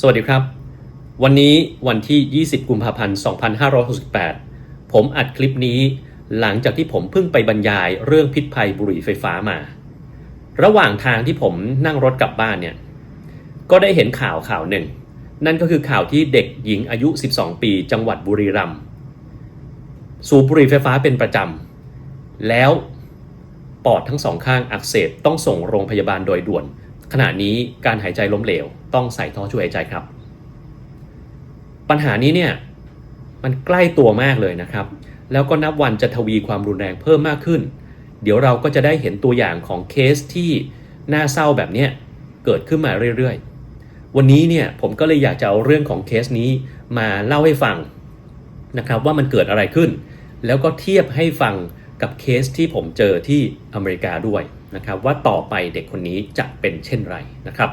สวัสดีครับ วันนี้วันที่ 20 กุมภาพันธ์ 2568 ผมอัดคลิปนี้หลังจากที่ผมเพิ่งไปบรรยายเรื่องพิษภัยบุหรี่ไฟฟ้ามา ระหว่างทางที่ผมนั่งรถกลับบ้านเนี่ย ก็ได้เห็นข่าวข่าวหนึ่ง นั่นก็คือข่าวที่เด็กหญิงอายุ 12 ปีจังหวัดบุรีรัมย์สูบบุหรี่ไฟฟ้าเป็นประจำ แล้วปอดทั้งสองข้างอักเสบต้องส่งโรงพยาบาลโดยด่วน ขณะนี้การหายใจล้มเหลว ต้องใส่ท่อช่วยหายใจครับ ปัญหานี้เนี่ยมันใกล้ตัวมากเลยนะครับ แล้วก็นับวันจะทวีความรุนแรงเพิ่มมากขึ้น เดี๋ยวเราก็จะได้เห็นตัวอย่างของเคสที่น่าเศร้าแบบนี้เกิดขึ้นมาเรื่อยๆ วันนี้เนี่ยผมก็เลยอยากจะเอาเรื่องของเคสนี้มาเล่าให้ฟังนะครับว่ามันเกิดอะไรขึ้น แล้วก็เทียบให้ฟังกับเคสที่ผมเจอที่อเมริกาด้วย นะครับว่าต่อไปเด็กคนนี้จะเป็นเช่นไรนะครับ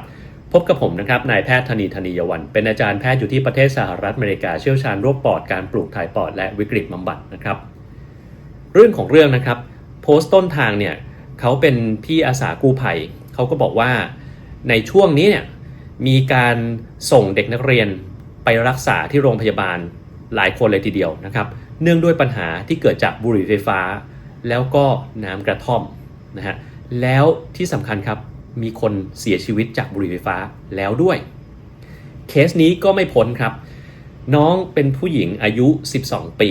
พบกับผมนะครับนายแพทย์ธนีธนียวัน เป็นอาจารย์แพทย์อยู่ที่ประเทศสหรัฐอเมริกาเชี่ยวชาญโรคปอดการปลูกถ่ายปอดและวิกฤตบำบัดนะครับเรื่องของเรื่องนะครับโพสต์ต้นทางเนี่ยเขาเป็นพี่อาสากู้ภัยเขาก็บอกว่าในช่วงนี้เนี่ยมีการส่งเด็กนักเรียนไปรักษาที่โรงพยาบาลหลายคนเลยทีเดียวนะครับเนื่องด้วยปัญหาที่เกิดจากบุหรี่ไฟฟ้า แล้วก็น้ำกระท่อมนะฮะ แล้วที่สำคัญครับมีคนเสียชีวิตจากบุหรี่ไฟฟ้าแล้วด้วย เคสนี้ก็ไม่พ้นครับ น้องเป็นผู้หญิงอายุ 12 ปี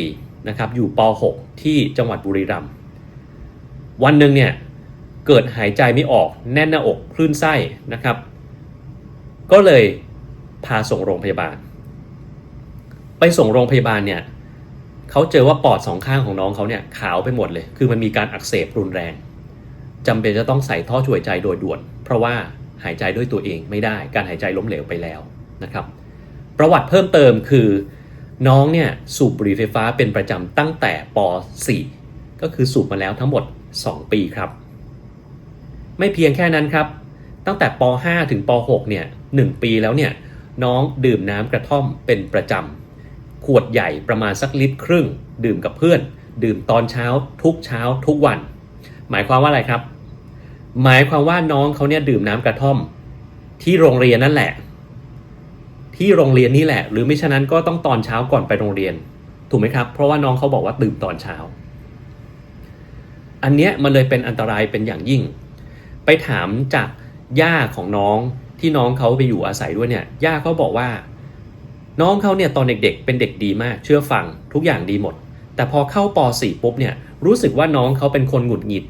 นะครับอยู่ป .6 ที่จังหวัดบุรีรัมย์วันหนึ่งเนี่ยเกิดหายใจไม่ออกแน่นหน้าอกคลื่นไส้นะครับ ก็เลยพาส่งโรงพยาบาล ไปส่งโรงพยาบาลเนี่ยเขาเจอว่าปอดสองข้างของน้องเขาเนี่ยขาวไปหมดเลย คือมันมีการอักเสบรุนแรง จำเป็นจะต้องใส่ท่อช่วยใจโดยด่วน เพราะว่าหายใจด้วยตัวเองไม่ได้การหายใจล้มเหลวไปแล้วนะครับ ประวัติเพิ่มเติมคือ น้องเนี่ยสูบบุหรี่ไฟฟ้าเป็นประจำตั้งแต่ป .4 ก็คือสูบมาแล้วทั้งหมด 2 ปีครับ ไม่เพียงแค่นั้นครับ ตั้งแต่ป .5 ถึงป .6 เนี่ย1ปีแล้วเนี่ยน้องดื่มน้ำกระท่อมเป็นประจำขวดใหญ่ประมาณสักลิตรครึ่ง ดื่มกับเพื่อน ดื่มตอนเช้าทุกเช้าทุกวัน หมายความว่าอะไรครับ หมายความว่าน้องเขาเนี่ยดื่มน้ำกระท่อม ที่โรงเรียนนั่นแหละ ที่โรงเรียนนี่แหละ หรือไม่ฉะนั้นก็ต้องตอนเช้าก่อนไปโรงเรียน ถูกไหมครับ เพราะว่าน้องเขาบอกว่าดื่มตอนเช้า อันเนี้ยมันเลยเป็นอันตรายเป็นอย่างยิ่ง ไปถามจากย่าของน้องที่น้องเขาไปอยู่อาศัยด้วยเนี่ยย่าเขาบอกว่า น้องเขาเนี่ยตอนเด็กๆ เป็นเด็กดีมาก เชื่อฟังทุกอย่างดีหมด แต่พอเข้าป .4 ปุ๊บเนี่ยรู้สึกว่าน้องเขาเป็นคนหงุดหงิด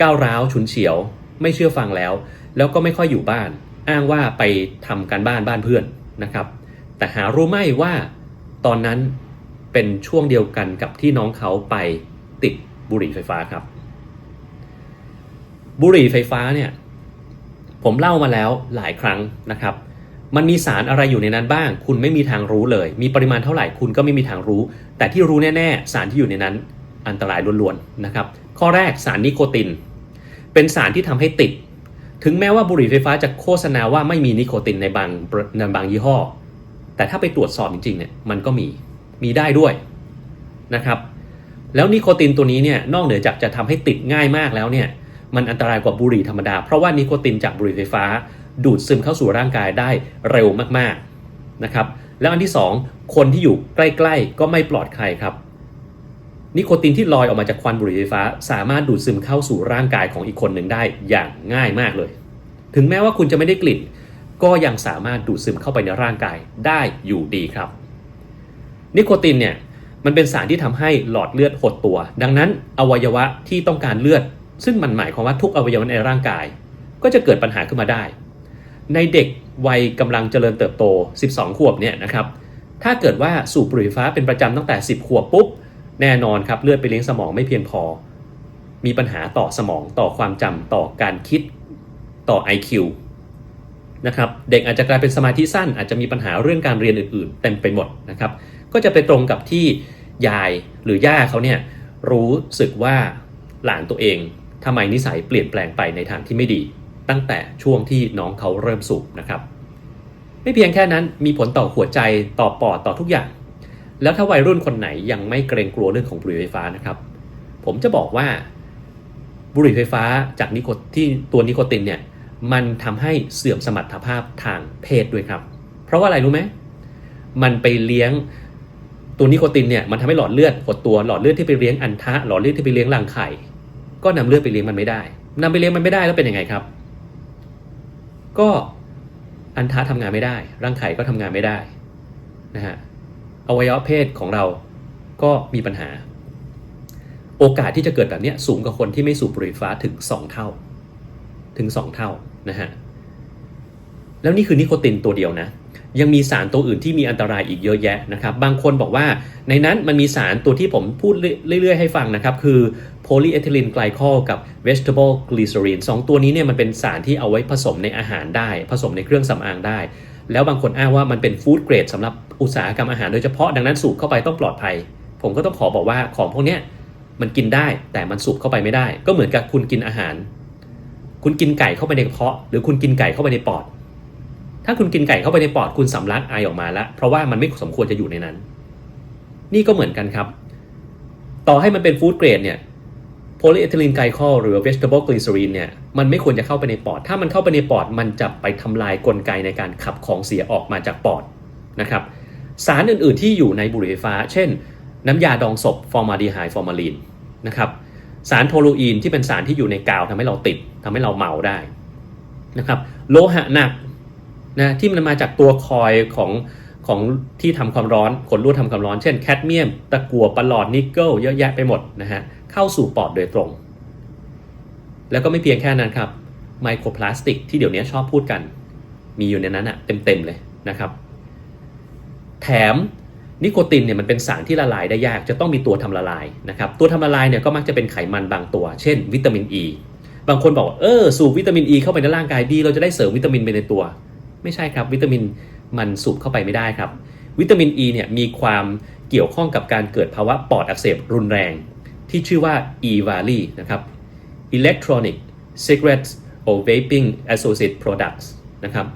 ก้าวร้าวฉุนเฉียว ไม่เชื่อฟังแล้ว แล้วก็ไม่ค่อยอยู่บ้าน อ้างว่าไปทำการบ้านบ้านเพื่อนนะครับ แต่หารู้ไหมว่าตอนนั้นเป็นช่วงเดียวกันกับที่น้องเขาไปติดบุหรี่ไฟฟ้าครับ บุหรี่ไฟฟ้าเนี่ยผมเล่ามาแล้วหลายครั้งนะครับ มันมีสารอะไรอยู่ในนั้นบ้าง คุณไม่มีทางรู้เลย มีปริมาณเท่าไหร่คุณก็ไม่มีทางรู้ แต่ที่รู้แน่ ๆ สารที่อยู่ในนั้นอันตรายล้วนๆนะครับ ข้อแรกสารนิโคติน เป็นสารที่ทำให้ติด ถึงแม้ว่าบุหรี่ไฟฟ้าจะโฆษณาว่าไม่มีนิโคตินในบางในบางยี่ห้อ แต่ถ้าไปตรวจสอบจริงๆเนี่ยมันก็มีมีได้ด้วยนะครับ แล้วนิโคตินตัวนี้เนี่ยนอกเหนือจากจะทำให้ติดง่ายมากแล้วเนี่ยมันอันตรายกว่าบุหรี่ธรรมดา เพราะว่านิโคตินจากบุหรี่ไฟฟ้า ดูดซึมเข้าสู่ร่างกายได้เร็วมากๆนะครับแล้วอันที่ 2 คนที่อยู่ใกล้ ๆ ก็ไม่ปลอดภัยครับ นิโคตินที่ลอยออกมาจากควันบุหรี่ไฟฟ้า สามารถดูดซึมเข้าสู่ร่างกายของอีกคนหนึ่งได้อย่างง่ายมากเลย ถึงแม้ว่าคุณจะไม่ได้กลิ่น ก็ยังสามารถดูดซึมเข้าไปในร่างกายได้อยู่ดีครับ นิโคตินเนี่ยมันเป็นสารที่ทำให้หลอดเลือดหดตัว ดังนั้นอวัยวะที่ต้องการเลือด ซึ่งมันหมายความว่าทุกอวัยวะในร่างกาย ก็จะเกิดปัญหาขึ้นมาได้ ในเด็กวัยกำลังเจริญเติบโต 12 ขวบเนี่ยนะครับ ถ้าเกิดว่าสูบบุหรี่ไฟฟ้าเป็นประจำตั้งแต่ 10 ขวบปุ๊บ แน่นอนครับเลือดไปเลี้ยงสมองไม่เพียงพอ มีปัญหาต่อสมองต่อความจำต่อการคิดต่อ IQ นะครับเด็กอาจจะกลายเป็นสมาธิสั้น อาจจะมีปัญหาเรื่องการเรียนอื่นๆ เต็มไปหมดนะครับ ก็จะไปตรงกับที่ยายหรือย่าเขาเนี่ยรู้สึกว่าหลานตัวเองทำไมนิสัยเปลี่ยนแปลงไปในทางที่ไม่ดี ตั้งแต่ช่วงที่น้องเขาเริ่มสูบนะครับ ไม่เพียงแค่นั้นมีผลต่อหัวใจต่อปอดต่อทุกอย่าง แล้วถ้าวัยรุ่นคนไหนยังไม่เกรงกลัวเรื่องของบุหรี่ไฟฟ้านะครับ ผมจะบอกว่าบุหรี่ไฟฟ้าจากนิโคที่ตัวนิโคตินเนี่ยมันทำให้เสื่อมสมรรถภาพทางเพศด้วยครับ เพราะว่าอะไรรู้ไหมมันไปเลี้ยงตัวนิโคตินเนี่ยมันทำให้หลอดเลือดหดตัวหลอดเลือดที่ไปเลี้ยงอันทะหลอดเลือดที่ไปเลี้ยงรังไข่ ก็นำเลือดไปเลี้ยงมันไม่ได้นำไปเลี้ยงมันไม่ได้แล้วเป็นยังไงครับ ก็อันทะทำงานไม่ได้ร่างไข่ก็ทำงานไม่ได้นะฮะ อวัยวะเพศของเราก็มีปัญหา โอกาสที่จะเกิดแบบนี้สูงกว่าคนที่ไม่สูบบุหรี่ฟ้าถึง 2 เท่า ถึง 2 เท่านะฮะแล้วนี่คือนิโคตินตัวเดียวนะ ยังมีสารตัวอื่นที่มีอันตรายอีกเยอะแยะนะครับ บางคนบอกว่าในนั้นมันมีสารตัวที่ผมพูดเรื่อยๆให้ฟังนะครับ คือโพลีเอทิลีนไกลคอลกับ vegetable glycerin สองตัวนี้เนี่ยมันเป็นสารที่เอาไว้ผสมในอาหารได้ ผสมในเครื่องสำอางได้ แล้วบางคนอ้างว่ามันเป็นฟู้ดเกรดสำหรับอุตสาหกรรมอาหารโดยเฉพาะดังนั้นสูบเข้าไปต้องปลอดภัย ผมก็ต้องขอบอกว่าของพวกเนี้ยมันกินได้แต่มันสูบเข้าไปไม่ได้ ก็เหมือนกับคุณกินอาหาร คุณกินไก่เข้าไปในกระเพาะ หรือคุณกินไก่เข้าไปในปอด ถ้าคุณกินไก่เข้าไปในปอดคุณสำลักไอออกมาแล้ว เพราะว่ามันไม่สมควรจะอยู่ในนั้น นี่ก็เหมือนกันครับ ต่อให้มันเป็นฟู้ดเกรดเนี่ย โพลีเอทิลีนไกลคอลหรือ vegetable glycerin เนี่ยมันไม่ควรจะเข้าไปในปอด ถ้ามันเข้าไปในปอด มันจะไปทำลายกลไกในการขับของเสียออกมาจากปอดนะครับสารอื่นๆที่อยู่ในบุหรี่ไฟฟ้า เช่น น้ำยาดองศพฟอร์มาดีไฮฟอร์มาลีนนะครับสารโทลูอีนที่เป็นสารที่อยู่ในกาวทำให้เราติดทำให้เราเมาได้นะครับโลหะหนักนะที่มันมาจากตัวคอยของของที่ทำความร้อนขนลวดทำความร้อน เช่นแคดเมียม ตะกั่วปลอดนิกเกิลเยอะแยะไปหมดนะฮะ เข้าสู่ปอดโดยตรง แล้วก็ไม่เพียงแค่นั้นครับไมโครพลาสติกที่เดี๋ยวนี้ชอบพูดกัน มีอยู่ในนั้นอะเต็มๆเลยนะครับ แถมนิโคตินเนี่ยมันเป็นสารที่ละลายได้ยากจะต้องมีตัวทำละลายนะครับตัวทำละลายเนี่ยก็มักจะเป็นไขมันบางตัว เช่น วิตามินอ e. ีบางคนบอกเออสูบวิตามินอ e ีเข้าไปในร่างกายดี เราจะได้เสริมวิตามินไปในตัว ไม่ใช่ครับ วิตามินมันสูบเข้าไปไม่ได้ครับ วิตามินอ e ีเนี่ยมีความเกี่ยวข้องกับการเกิดภาวะปอดอักเสบรุนแรง ที่ชื่อว่า e-valley นะครับ electronic cigarettes or vaping associated products นะครับ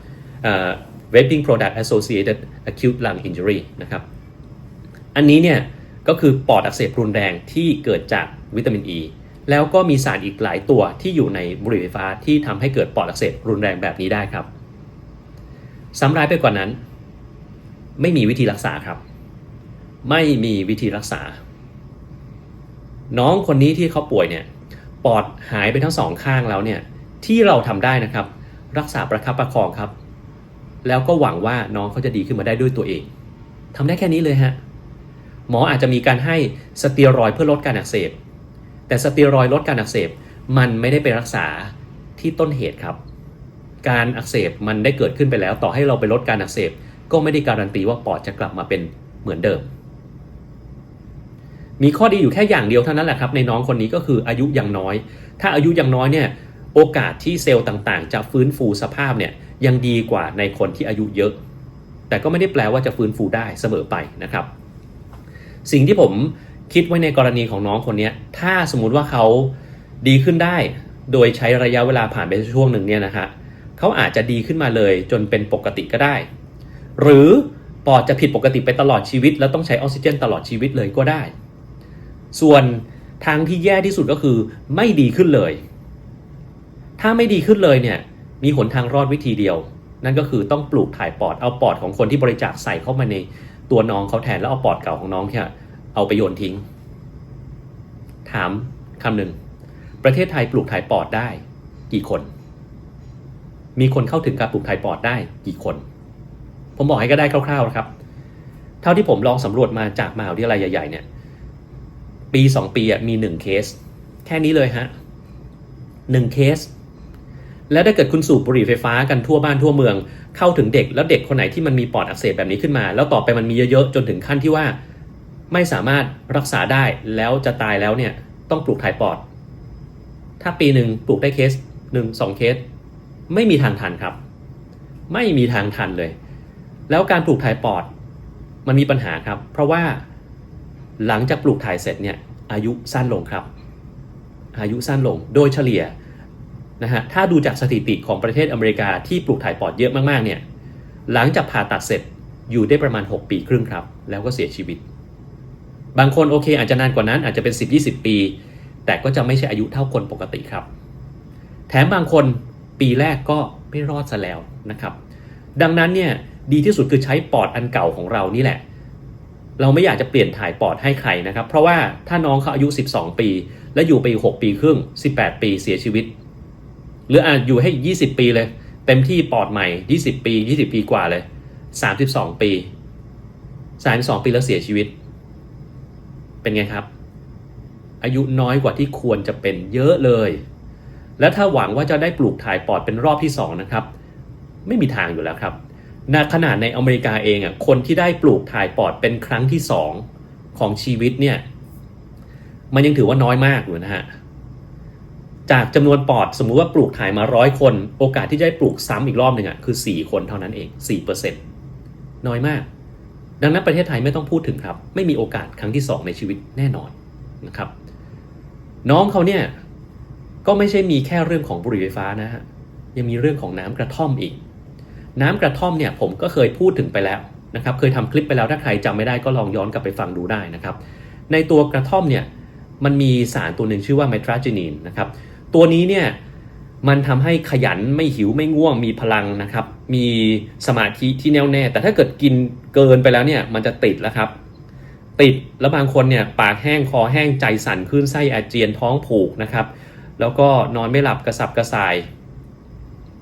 uh, vaping product associated acute lung injury นะครับ อันนี้เนี่ยก็คือปอดอักเสบรุนแรงที่เกิดจากวิตามินอ e. ีแล้วก็มีสารอีกหลายตัวที่อยู่ในบุหรี่ไฟฟ้าที่ทำให้เกิดปอดอักเสบรุนแรงแบบนี้ได้ครับสำร้ายไปกว่านั้น ไม่มีวิธีรักษาครับ ไม่มีวิธีรักษา น้องคนนี้ที่เขาป่วยเนี่ยปอดหายไปทั้งสองข้างแล้วเนี่ยที่เราทำได้นะครับ รักษาประคับประคองครับ แล้วก็หวังว่าน้องเขาจะดีขึ้นมาได้ด้วยตัวเองทำได้แค่นี้เลยฮะหมออาจจะมีการให้สเตียรอยเพื่อลดการอักเสบ แต่สเตียรอยลดการอักเสบมันไม่ได้ไปรักษาที่ต้นเหตุครับ การอักเสบมันได้เกิดขึ้นไปแล้ว ต่อให้เราไปลดการอักเสบ ก็ไม่ได้การันตีว่าปอดจะกลับมาเป็นเหมือนเดิม มีข้อดีอยู่แค่อย่างเดียวเท่านั้นแหละครับในน้องคนนี้ก็คืออายุยังน้อย ถ้าอายุยังน้อยเนี่ยโอกาสที่เซลล์ต่างๆ จะฟื้นฟูสภาพเนี่ยยังดีกว่าในคนที่อายุเยอะ แต่ก็ไม่ได้แปลว่าจะฟื้นฟูได้เสมอไปนะครับ สิ่งที่ผมคิดไว้ในกรณีของน้องคนนี้ถ้าสมมุติว่าเขาดีขึ้นได้ โดยใช้ระยะเวลาผ่านไปช่วงหนึ่งเนี่ยนะฮะเขาอาจจะดีขึ้นมาเลยจนเป็นปกติก็ได้ หรือปอดจะผิดปกติไปตลอดชีวิต แล้วต้องใช้ออกซิเจนตลอดชีวิตเลยก็ได้ ส่วนทางที่แย่ที่สุดก็คือไม่ดีขึ้นเลย ถ้าไม่ดีขึ้นเลยเนี่ยมีหนทางรอดวิธีเดียว นั่นก็คือต้องปลูกถ่ายปอดเอาปอดของคนที่บริจาคใส่เข้ามาในตัวน้องเขาแทนแล้วเอาปอดเก่าของน้องเนี่ยเอาไปโยนทิ้ง ถามคำหนึ่งประเทศไทยปลูกถ่ายปอดได้ กี่คน มีคนเข้าถึงการปลูกถ่ายปอดได้กี่คน ผมบอกให้ก็ได้คร่าวๆนะครับ เท่าที่ผมลองสำรวจมาจากมหาวิทยาลัยใหญ่ๆเนี่ย ปีสองปีมีหนึ่งเคส แค่นี้เลยฮะหนึ่งเคส แล้วถ้าเกิดคุณสูบบุหรี่ไฟฟ้ากันทั่วบ้านทั่วเมือง เข้าถึงเด็กแล้วเด็กคนไหนที่มันมีปอดอักเสบแบบนี้ขึ้นมา แล้วต่อไปมันมีเยอะๆจนถึงขั้นที่ว่า ไม่สามารถรักษาได้แล้วจะตายแล้วเนี่ยต้องปลูกถ่ายปอด ถ้าปีหนึ่งปลูกได้เคสหนึ่งสองเคส ไม่มีทางทันครับ ไม่มีทางทันเลย แล้วการปลูกถ่ายปอดมันมีปัญหาครับ เพราะว่า หลังจากปลูกถ่ายเสร็จเนี่ยอายุสั้นลงครับ อายุสั้นลงโดยเฉลี่ยนะฮะถ้าดูจากสถิติของประเทศอเมริกาที่ปลูกถ่ายปอดเยอะมากๆเนี่ยหลังจากผ่าตัดเสร็จอยู่ได้ประมาณ 6 ปีครึ่งครับ แล้วก็เสียชีวิต บางคนโอเคอาจจะนานกว่านั้นอาจจะเป็น 10-20 ปี แต่ก็จะไม่ใช่อายุเท่าคนปกติครับ แถมบางคนปีแรกก็ไม่รอดซะแล้วนะครับ ดังนั้นเนี่ยดีที่สุดคือใช้ปอดอันเก่าของเรานี่แหละ เราไม่อยากจะเปลี่ยนถ่ายปอดให้ใครนะครับ เพราะว่าถ้าน้องเขาอายุ 12 ปี แล้วอยู่ไปอีก6ปีครึ่ง 18 ปีเสียชีวิต หรืออาจอยู่ให้ 20 ปีเลย เต็มที่ปอดใหม่ 20 ปี 20 ปีกว่าเลย 32 ปี 32 ปีแล้วเสียชีวิต เป็นไงครับ อายุน้อยกว่าที่ควรจะเป็นเยอะเลย และถ้าหวังว่าจะได้ปลูกถ่ายปอดเป็นรอบที่สองนะครับ ไม่มีทางอยู่แล้วครับ ณขนาดในอเมริกาเองอะคนที่ได้ปลูกถ่ายปอดเป็นครั้งที่สองของชีวิตเนี่ยมันยังถือว่าน้อยมากอยู่นะฮะจากจำนวนปอดสมมุติว่าปลูกถ่ายมาร้อยคน โอกาสที่จะได้ปลูกซ้ำอีกรอบหนึ่งอะคือ 4 คนเท่านั้นเอง4%น้อยมาก ดังนั้นประเทศไทยไม่ต้องพูดถึงครับ ไม่มีโอกาสครั้งที่ 2 ในชีวิตแน่นอนนะครับ น้องเขาเนี่ยก็ไม่ใช่มีแค่เรื่องของบุหรี่ไฟฟ้านะฮะยังมีเรื่องของน้ำกระท่อมอีก น้ำกระท่อมเนี่ยผมก็เคยพูดถึงไปแล้วนะครับ เคยทำคลิปไปแล้วถ้าใครจำไม่ได้ก็ลองย้อนกลับไปฟังดูได้นะครับ ในตัวกระท่อมเนี่ยมันมีสารตัวหนึ่งชื่อว่าไมทราจินีนนะครับ ตัวนี้เนี่ยมันทำให้ขยันไม่หิวไม่ง่วงมีพลังนะครับ มีสมาธิที่แน่วแน่ แต่ถ้าเกิดกินเกินไปแล้วเนี่ยมันจะติดแล้วครับ ติดแล้วบางคนเนี่ยปากแห้งคอแห้งใจสั่นคลื่นไส้อาเจียนท้องผูกนะครับ แล้วก็นอนไม่หลับกระสับกระส่าย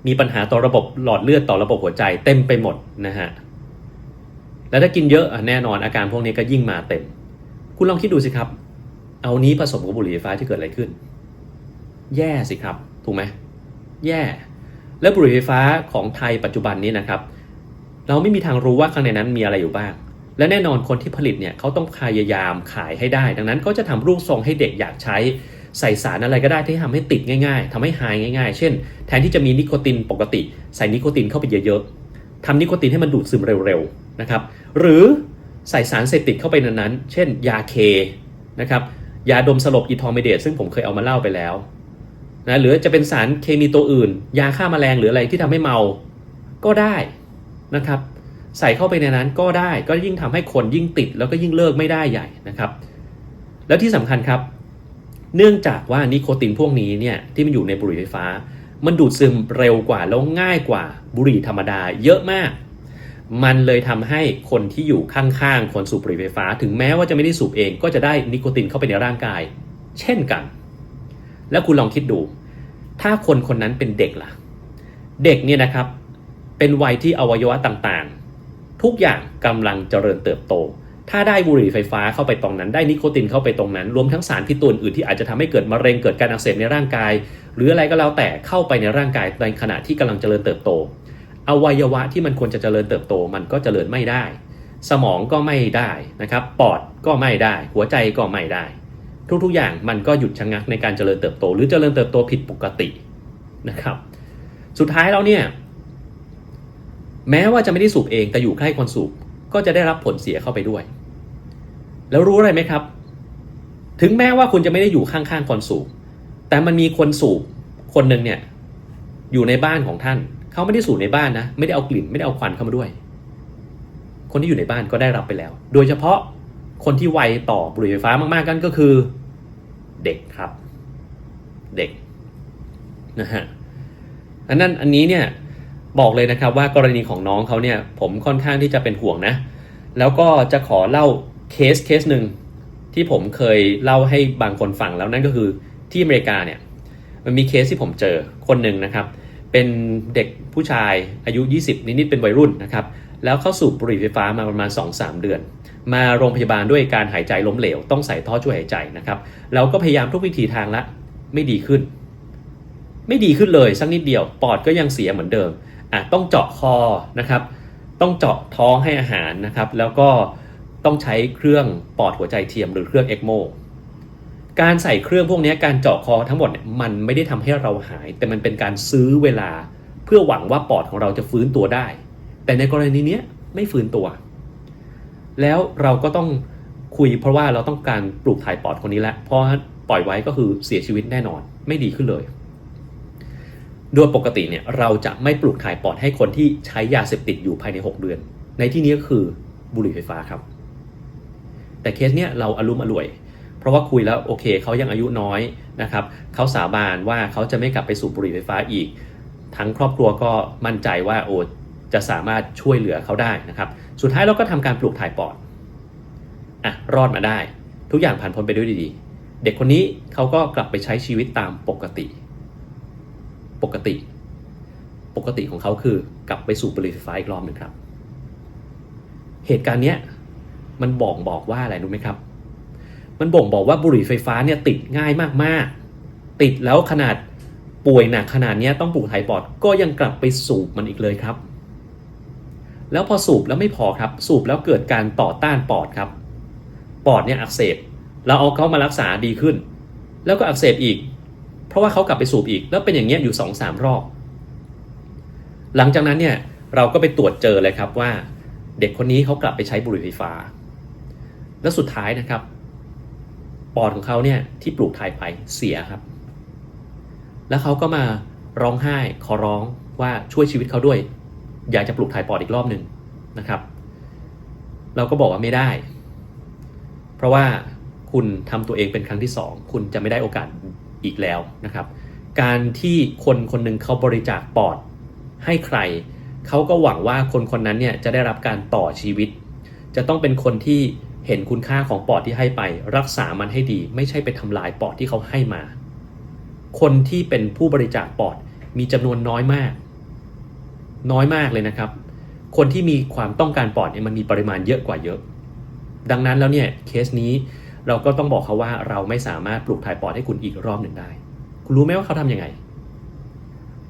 มีปัญหาต่อระบบหลอดเลือดต่อระบบหัวใจเต็มไปหมดนะฮะแล้วถ้ากินเยอะแน่นอนอาการพวกนี้ก็ยิ่งมาเต็ม คุณลองคิดดูสิครับ เอานี้ผสมกับบุหรี่ไฟฟ้าที่เกิดอะไรขึ้น แย่สิครับ ถูกไหมแย่ แล้วบุหรี่ไฟฟ้าของไทยปัจจุบันนี้นะครับ เราไม่มีทางรู้ว่าข้างในนั้นมีอะไรอยู่บ้าง และแน่นอนคนที่ผลิตเนี่ยเขาต้องพยายามขายให้ได้ ดังนั้นก็จะทำรูปทรงให้เด็กอยากใช้ ใส่สารอะไรก็ได้ที่ทำให้ติดง่ายๆทำให้หายง่ายๆ เช่น แทนที่จะมีนิโคตินปกติ ใส่นิโคตินเข้าไปเยอะๆทำนิโคตินให้มันดูดซึมเร็วๆนะครับ หรือใส่สารเสพติดเข้าไปในนั้น เช่น ยาเคนะครับ ยาดมสลบอีทอร์เมเดตซึ่งผมเคยเอามาเล่าไปแล้วนะหรือจะเป็นสารเคมีตัวอื่น ยาฆ่ามาแมลงหรืออะไรที่ทำให้เมา ก็ได้นะครับ ใส่เข้าไปในนั้นก็ได้ ก็ยิ่งทำให้คนยิ่งติดแล้วก็ยิ่งเลิกไม่ได้ใหญ่นะครับ แล้วที่สำคัญครับ เนื่องจากว่านิโคตินพวกนี้เนี่ยที่มันอยู่ในบุหรี่ไฟฟ้า มันดูดซึมเร็วกว่าแล้วง่ายกว่าบุหรี่ธรรมดาเยอะมาก มันเลยทำให้คนที่อยู่ข้างๆคนสูบบุหรี่ไฟฟ้า ถึงแม้ว่าจะไม่ได้สูบเองก็จะได้นิโคตินเข้าไปในร่างกาย เช่นกัน แล้วคุณลองคิดดู ถ้าคนคนนั้นเป็นเด็กล่ะ เด็กเนี่ยนะครับเป็นวัยที่อวัยวะต่างๆ ทุกอย่างกำลังเจริญเติบโต ถ้าได้บุหรี่ไฟฟ้าเข้าไปตรงนั้น ได้นิโคตินเข้าไปตรงนั้น รวมทั้งสารพิษตัวอื่นที่อาจจะทำให้เกิดมะเร็งเกิดการอักเสบในร่างกาย หรืออะไรก็แล้วแต่เข้าไปในร่างกายในขณะที่กำลังเจริญเติบโต อวัยวะที่มันควรจะเจริญเติบโตมันก็เจริญไม่ได้ สมองก็ไม่ได้นะครับปอดก็ไม่ได้ หัวใจก็ไม่ได้ ทุกๆอย่างมันก็หยุดชะงักในการเจริญเติบโต หรือเจริญเติบโตผิดปกตินะครับสุดท้ายแล้วเนี่ยแม้ว่าจะไม่ได้สูบเองแต่อยู่ใกล้คนสูบก็จะได้รับผลเสียเข้าไปด้วย แล้วรู้อะไรไหมครับ ถึงแม้ว่าคุณจะไม่ได้อยู่ข้างๆคนสูบ แต่มันมีคนสูบคนหนึ่งเนี่ยอยู่ในบ้านของท่าน เขาไม่ได้สูบในบ้านนะ ไม่ได้เอากลิ่นไม่ได้เอาควันเข้ามาด้วย คนที่อยู่ในบ้านก็ได้รับไปแล้ว โดยเฉพาะคนที่ไวต่อบุหรี่ไฟฟ้ามาก ๆ กันก็คือ เด็กครับ เด็กนะฮะอันนั้นอันนี้เนี่ยบอกเลยนะครับว่ากรณีของน้องเขาเนี่ยผมค่อนข้างที่จะเป็นห่วงนะ แล้วก็จะขอเล่า เคสเคสหนึ่งที่ผมเคยเล่าให้บางคนฟังแล้วนั่นก็คือที่อเมริกาเนี่ยมันมีเคสที่ผมเจอคนหนึ่งนะครับ เป็นเด็กผู้ชายอายุ 20 นิดๆเป็นวัยรุ่นนะครับ แล้วเข้าสูบบุหรี่ไฟฟ้ามาประมาณ 2-3 เดือน มาโรงพยาบาลด้วยการหายใจล้มเหลว ต้องใส่ท่อช่วยหายใจนะครับแล้วก็พยายามทุกวิธีทางละไม่ดีขึ้น ไม่ดีขึ้นเลยสักนิดเดียวปอดก็ยังเสียเหมือนเดิมอะต้องเจาะคอนะครับ ต้องเจาะท้องให้อาหารนะครับ แล้วก็ ต้องใช้เครื่องปอดหัวใจเทียมหรือเครื่องเอ็กโมการใส่เครื่องพวกนี้การเจาะคอทั้งหมดมันไม่ได้ทำให้เราหาย แต่มันเป็นการซื้อเวลาเพื่อหวังว่าปอดของเราจะฟื้นตัวได้ แต่ในกรณีนี้ไม่ฟื้นตัว แล้วเราก็ต้องคุยเพราะว่าเราต้องการปลูกถ่ายปอดคนนี้แล้วเพราะปล่อยไว้ก็คือเสียชีวิตแน่นอนไม่ดีขึ้นเลย โดยปกติเนี่ยเราจะไม่ปลูกถ่ายปอดให้คนที่ใช้ยาเสพติดอยู่ภายใน 6 เดือน ในที่นี้ก็คือบุหรี่ไฟฟ้าครับ แต่เคสเนี้ยเราอารมณ์อร่วย เพราะว่าคุยแล้วโอเคเขายังอายุน้อยนะครับเขาสาบานว่าเขาจะไม่กลับไปสูบบุหรี่ไฟฟ้าอีก ทั้งครอบครัวก็มั่นใจว่าโอ้จะสามารถช่วยเหลือเขาได้นะครับ สุดท้ายเราก็ทำการปลูกถ่ายปอดอะรอดมาได้ ทุกอย่างผ่านพ้นไปด้วยดีๆ เด็กคนนี้เขาก็กลับไปใช้ชีวิตตามปกติ ปกติ ปกติของเขาคือกลับไปสู่บุหรี่ไฟฟ้าอีกรอบหนึ่งครับ เหตุการณ์เนี้ย มันบอกบอกว่าอะไรรู้ไหมครับ มันบ่งบอกว่าบุหรี่ไฟฟ้าเนี่ยติดง่ายมากๆ ติดแล้วขนาดป่วยหนักขนาดนี้ต้องปลูกไถ่ปอดก็ยังกลับไปสูบมันอีกเลยครับ แล้วพอสูบแล้วไม่พอครับ สูบแล้วเกิดการต่อต้านปอดครับ ปอดเนี่ยอักเสบ เราเอาเขามารักษาดีขึ้น แล้วก็อักเสบอีก เพราะว่าเขากลับไปสูบอีก แล้วเป็นอย่างเงี้ยอยู่สองสามรอบ หลังจากนั้นเนี่ยเราก็ไปตรวจเจอเลยครับว่า เด็กคนนี้เขากลับไปใช้บุหรี่ไฟฟ้า แล้วสุดท้ายนะครับ ปอดของเขาเนี่ยที่ปลูกถ่ายไปเสียครับ แล้วเขาก็มาร้องไห้ขอร้องว่าช่วยชีวิตเขาด้วย อยากจะปลูกถ่ายปอดอีกรอบหนึ่งนะครับ เราก็บอกว่าไม่ได้ เพราะว่าคุณทำตัวเองเป็นครั้งที่สองคุณจะไม่ได้โอกาสอีกแล้วนะครับ การที่คนคนหนึ่งเขาบริจาคปอดให้ใคร เขาก็หวังว่าคนคนนั้นเนี่ยจะได้รับการต่อชีวิต จะต้องเป็นคนที่เห็นคุณค่าของปอดที่ให้ไป รักษามันให้ดี ไม่ใช่ไปทำลายปอดที่เขาให้มา คนที่เป็นผู้บริจาคปอดมีจำนวนน้อยมาก น้อยมากเลยนะครับ คนที่มีความต้องการปอดเนี่ยมันมีปริมาณเยอะกว่าเยอะ ดังนั้นแล้วเนี่ยเคสนี้เราก็ต้องบอกเขาว่าเราไม่สามารถปลูกถ่ายปอดให้คุณอีกรอบหนึ่งได้ คุณรู้ไหมว่าเขาทำยังไง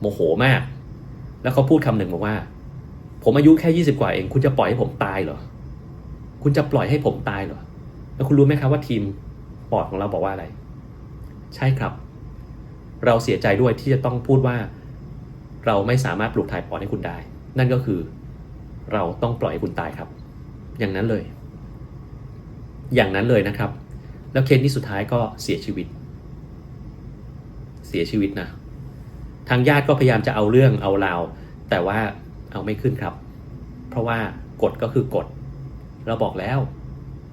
โมโหมาก แล้วเขาพูดคำหนึ่งบอกว่า ผมอายุแค่ยี่สิบกว่าเอง คุณจะปล่อยให้ผมตายเหรอ คุณจะปล่อยให้ผมตายเหรอ แล้วคุณรู้ไหมครับว่าทีมปอดของเราบอกว่าอะไร ใช่ครับ เราเสียใจด้วยที่จะต้องพูดว่า เราไม่สามารถปลูกถ่ายปอดให้คุณได้ นั่นก็คือ เราต้องปล่อยให้คุณตายครับ อย่างนั้นเลย อย่างนั้นเลยนะครับ แล้วเคสนี้สุดท้ายก็เสียชีวิต เสียชีวิตนะ ทางญาติก็พยายามจะเอาเรื่องเอาราว แต่ว่าเอาไม่ขึ้นครับ เพราะว่ากฎก็คือกฎ เราบอกแล้ว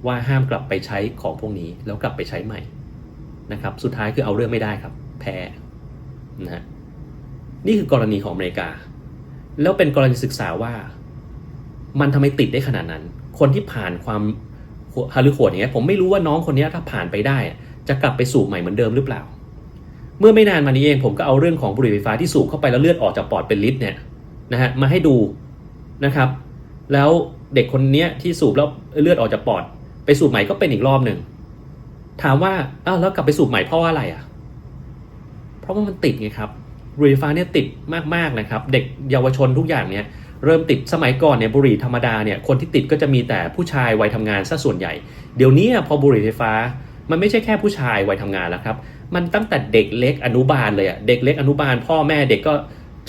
ว่าห้ามกลับไปใช้ของพวกนี้แล้วกลับไปใช้ใหม่นะครับ สุดท้ายคือเอาเรื่องไม่ได้ครับ แพ้นะฮะนี่คือกรณีของอเมริกา แล้วเป็นกรณีศึกษาว่า มันทำไมติดได้ขนาดนั้น คนที่ผ่านความฮาลือโหดอย่างเงี้ยผมไม่รู้ว่าน้องคนนี้ถ้าผ่านไปได้ จะกลับไปสูบใหม่เหมือนเดิมหรือเปล่า เมื่อไม่นานมานี้เองผมก็เอาเรื่องของบุหรี่ไฟฟ้าที่สูบเข้าไปแล้วเลือดออกจากปอดเป็นลิตรเนี่ยนะฮะมาให้ดูนะครับ แล้ว เด็กคนนี้ที่สูบแล้วเลือดออกจากปอด ไปสูบใหม่ก็เป็นอีกรอบหนึ่งถามว่าอ้าวแล้วกลับไปสูบใหม่เพราะว่าอะไรอะ เพราะว่ามันติดไงครับบุหรี่ไฟฟ้าเนี่ยติดมากๆนะครับ เด็กเยาวชนทุกอย่างเนี่ยเริ่มติดสมัยก่อนเนี่ยบุหรี่ธรรมดาเนี่ยคนที่ติดก็จะมีแต่ผู้ชายวัยทำงานซะส่วนใหญ่ เดี๋ยวนี้พอบุหรี่ไฟฟ้า มันไม่ใช่แค่ผู้ชายวัยทำงานแล้วครับ มันตั้งแต่เด็กเล็กอนุบาลเลยอะเด็กเล็กอนุบาล พ่อแม่เด็กก็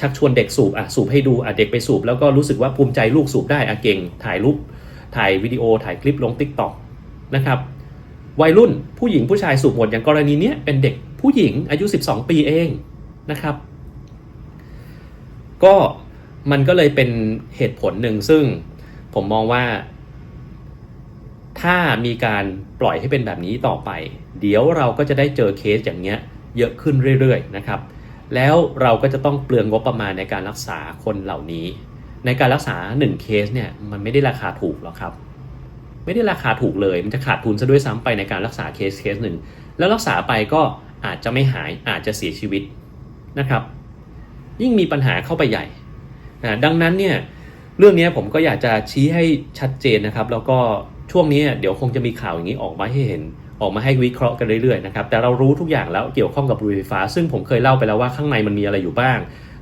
ชักชวนเด็กสูบอะสูบให้ดูอะเด็กไปสูบแล้วก็รู้สึกว่าภูมิใจลูกสูบได้อะเก่ง ถ่ายรูปถ่ายวิดีโอถ่ายคลิปลงติ๊กต็อกนะครับวัยรุ่นผู้หญิงผู้ชายสูบหมดอย่างกรณีเนี้ยเป็นเด็กผู้หญิงอายุ 12 ปีเองนะครับ ก็มันก็เลยเป็นเหตุผลหนึ่งซึ่งผมมองว่า ถ้ามีการปล่อยให้เป็นแบบนี้ต่อไป เดี๋ยวเราก็จะได้เจอเคสอย่างเงี้ยเยอะขึ้นเรื่อยๆนะครับ แล้วเราก็จะต้องเปลืองงบประมาณในการรักษาคนเหล่านี้ ในการรักษา 1 เคสเนี่ยมันไม่ได้ราคาถูกหรอกครับ ไม่ได้ราคาถูกเลย มันจะขาดทุนซะด้วยซ้ำไปในการรักษาเคสเคสหนึ่งแล้วรักษาไปก็อาจจะไม่หายอาจจะเสียชีวิตนะครับ ยิ่งมีปัญหาเข้าไปใหญ่นะดังนั้นเนี่ยเรื่องนี้ผมก็อยากจะชี้ให้ชัดเจนนะครับ แล้วก็ช่วงนี้เดี๋ยวคงจะมีข่าวอย่างนี้ออกมาให้เห็น ออกมาให้วิเคราะห์กันเรื่อยๆนะครับแต่เรารู้ทุกอย่างแล้วเกี่ยวข้องกับบุหรี่ไฟฟ้า ซึ่งผมเคยเล่าไปแล้วว่าข้างในมันมีอะไรอยู่บ้าง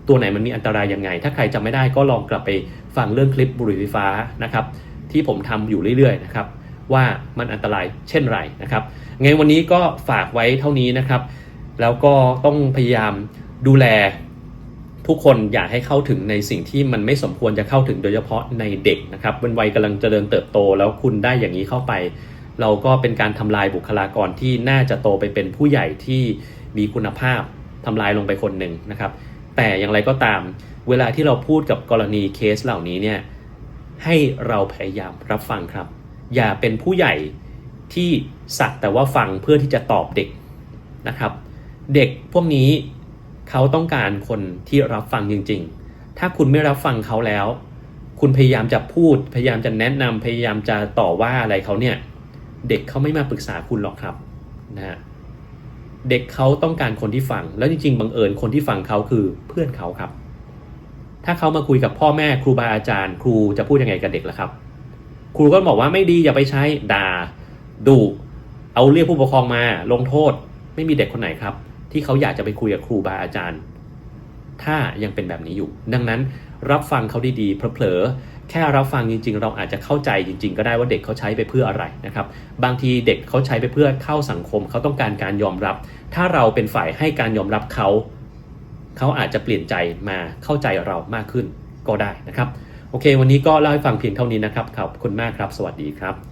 ตัวไหนมันมีอันตรายยังไง ถ้าใครจำไม่ได้ก็ลองกลับไปฟังเรื่องคลิปบุหรี่ไฟฟ้านะครับที่ผมทำอยู่เรื่อยๆนะครับว่ามันอันตรายเช่นไรนะครับไงวันนี้ก็ฝากไว้เท่านี้นะครับ แล้วก็ต้องพยายามดูแลทุกคนอยากให้เข้าถึงในสิ่งที่มันไม่สมควรจะเข้าถึงโดยเฉพาะในเด็กนะครับเป็นวัยกำลังเจริญเติบโต แล้วคุณได้อย่างนี้เข้าไป เราก็เป็นการทำลายบุคลากรที่น่าจะโตไปเป็นผู้ใหญ่ที่มีคุณภาพทำลายลงไปคนหนึ่งนะครับ แต่อย่างไรก็ตามเวลาที่เราพูดกับกรณีเคสเหล่านี้เนี่ยให้เราพยายามรับฟังครับ อย่าเป็นผู้ใหญ่ที่สักแต่ว่าฟังเพื่อที่จะตอบเด็กนะครับ เด็กพวกนี้เขาต้องการคนที่รับฟังจริง ๆ ถ้าคุณไม่รับฟังเขาแล้ว คุณพยายามจะพูด พยายามจะแนะนำพยายามจะต่อว่าอะไรเขาเนี่ย เด็กเขาไม่มาปรึกษาคุณหรอกครับนะฮะเด็กเขาต้องการคนที่ฟัง แล้วจริงๆบังเอิญคนที่ฟังเขาคือเพื่อนเขาครับ ถ้าเขามาคุยกับพ่อแม่ครูบาอาจารย์ ครูจะพูดยังไงกับเด็กล่ะครับ ครูก็บอกว่าไม่ดีอย่าไปใช้ด่าดุเอาเรียกผู้ปกครองมาลงโทษ ไม่มีเด็กคนไหนครับ ที่เขาอยากจะไปคุยกับครูบาอาจารย์ ถ้ายังเป็นแบบนี้อยู่ ดังนั้นรับฟังเขาดีๆเผลอๆ แค่รับฟังจริง ๆ เราอาจจะเข้าใจจริง ๆ ก็ได้ว่าเด็กเขาใช้ไปเพื่ออะไรนะครับ บางทีเด็กเขาใช้ไปเพื่อเข้าสังคม เขาต้องการการยอมรับ ถ้าเราเป็นฝ่ายให้การยอมรับเขา เขาอาจจะเปลี่ยนใจมาเข้าใจเรามากขึ้นก็ได้นะครับ โอเค วันนี้ก็เล่าให้ฟังเพียงเท่านี้นะครับขอบคุณมากครับ สวัสดีครับ